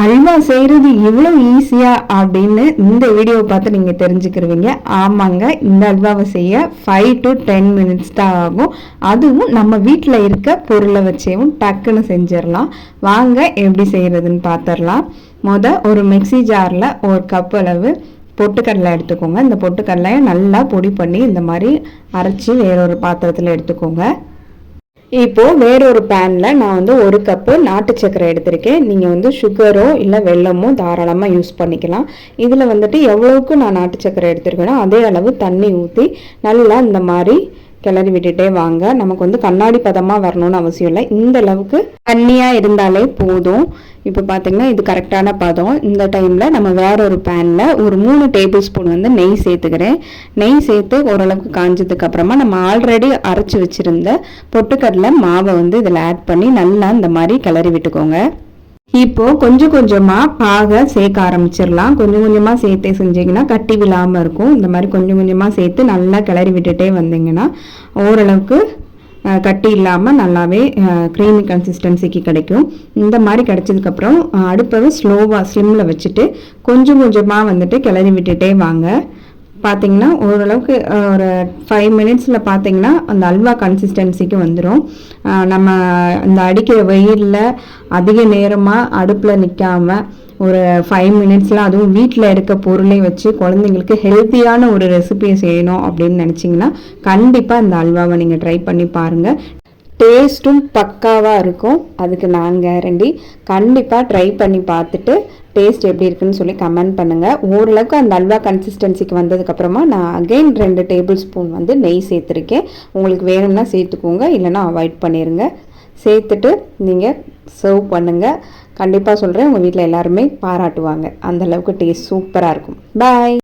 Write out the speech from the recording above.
அல்வா செய்கிறது இவ்வளோ ஈஸியா அப்படின்னு இந்த வீடியோவை பார்த்து நீங்கள் தெரிஞ்சுக்கிருவீங்க. ஆமாங்க இந்த அல்வாவை செய்ய ஃபைவ் டு டென் மினிட்ஸ் தான் ஆகும். அதுவும் நம்ம வீட்டில் இருக்க பொருளை வச்சேவும் டக்குன்னு செஞ்சிடலாம். வாங்க எப்படி செய்கிறதுன்னு பார்த்துடலாம் மொதல் ஒரு மிக்ஸி ஜாரில் ஒரு கப் அளவு பொட்டுக்கடலை எடுத்துக்கோங்க. இந்த பொட்டுக்கடலையை நல்லா பொடி பண்ணி இந்த மாதிரி அரைச்சி வேறொரு பாத்திரத்தில் எடுத்துக்கோங்க. இப்போ வேறொரு பேனில் நான் வந்து ஒரு கப்பு நாட்டு சர்க்கரை எடுத்திருக்கேன். நீங்கள் வந்து சுகரோ இல்லை வெல்லமோ தாராளமாக யூஸ் பண்ணிக்கலாம். இதில் வந்துட்டு எவ்வளவுக்கு நான் நாட்டு சர்க்கரை எடுத்திருக்கேனோ அதே அளவு தண்ணி ஊற்றி நல்லா இந்த மாதிரி கிளறி விட்டுட்டே வாங்க. நமக்கு வந்து கண்ணாடி பதமாக வரணும்னு அவசியம் இல்லை. இந்த அளவுக்கு தண்ணியாக இருந்தாலே போதும். இப்போ பார்த்தீங்கன்னா இது கரெக்டான பதம். இந்த டைமில் நம்ம வேற ஒரு பேனில் ஒரு மூணு டேபிள் ஸ்பூன் வந்து நெய் சேர்த்துக்கிறேன். நெய் சேர்த்து ஓரளவுக்கு காஞ்சதுக்கு அப்புறமா நம்ம ஆல்ரெடி அரைச்சி வச்சுருந்த பொட்டுக்கடலை மாவை வந்து இதில் ஆட் பண்ணி நல்லா இந்த மாதிரி கிளறி விட்டுக்கோங்க. இப்போ கொஞ்சம் கொஞ்சமா பாக சேர்க்க ஆரம்பிச்சிடலாம். கொஞ்சம் கொஞ்சமா சேர்த்து செஞ்சீங்கன்னா கட்டி விழாம இருக்கும். இந்த மாதிரி கொஞ்சம் கொஞ்சமா சேர்த்து நல்லா கிளறி விட்டுட்டே வந்தீங்கன்னா ஓரளவுக்கு கட்டி இல்லாமல் நல்லாவே க்ரீமி கன்சிஸ்டன்சிக்கு கிடைக்கும். இந்த மாதிரி கிடைச்சதுக்கப்புறம் அடுப்பவை ஸ்லோவாக ஸ்லிம்மில் வச்சுட்டு கொஞ்சம் கொஞ்சமாக வந்துட்டு கிளறி விட்டுட்டே வாங்க. பார்த்தீங்கன்னா ஓரளவுக்கு ஒரு ஃபைவ் மினிட்ஸில் பார்த்தீங்கன்னா அந்த அல்வா கன்சிஸ்டன்சிக்கு வந்துடும் நம்ம இந்த அடிக்கிற வெயிலில் அதிக நேரமாக அடுப்பில் நிற்காம ஒரு ஃபைவ் மினிட்ஸில் அதுவும் வீட்டில் இருக்க பொருளை வச்சு குழந்தைங்களுக்கு ஹெல்த்தியான ஒரு ரெசிபியை செய்யணும் அப்படின்னு நினச்சிங்கன்னா கண்டிப்பாக இந்த அல்வாவை நீங்கள் ட்ரை பண்ணி பாருங்கள் டேஸ்ட்டும் பக்காவாக இருக்கும். அதுக்கு நான் கேரண்டி கண்டிப்பாக ட்ரை பண்ணி பார்த்துட்டு டேஸ்ட் எப்படி இருக்குன்னு சொல்லி கமெண்ட் பண்ணுங்கள் ஓரளவுக்கு அந்த அல்வா கன்சிஸ்டன்சிக்கு வந்ததுக்கப்புறமா நான் அகைன் ரெண்டு டேபிள் ஸ்பூன் வந்து நெய் சேர்த்துருக்கேன். உங்களுக்கு வேணும்னா சேர்த்துக்கோங்க இல்லைன்னா அவாய்ட் பண்ணிடுங்க சேர்த்துட்டு நீங்கள் சர்வ் பண்ணுங்கள் கண்டிப்பாக சொல்கிறேன் உங்கள் வீட்டில் எல்லாருமே பாராட்டுவாங்க. அந்த அளவுக்கு டேஸ்ட் சூப்பராக இருக்கும். பாய்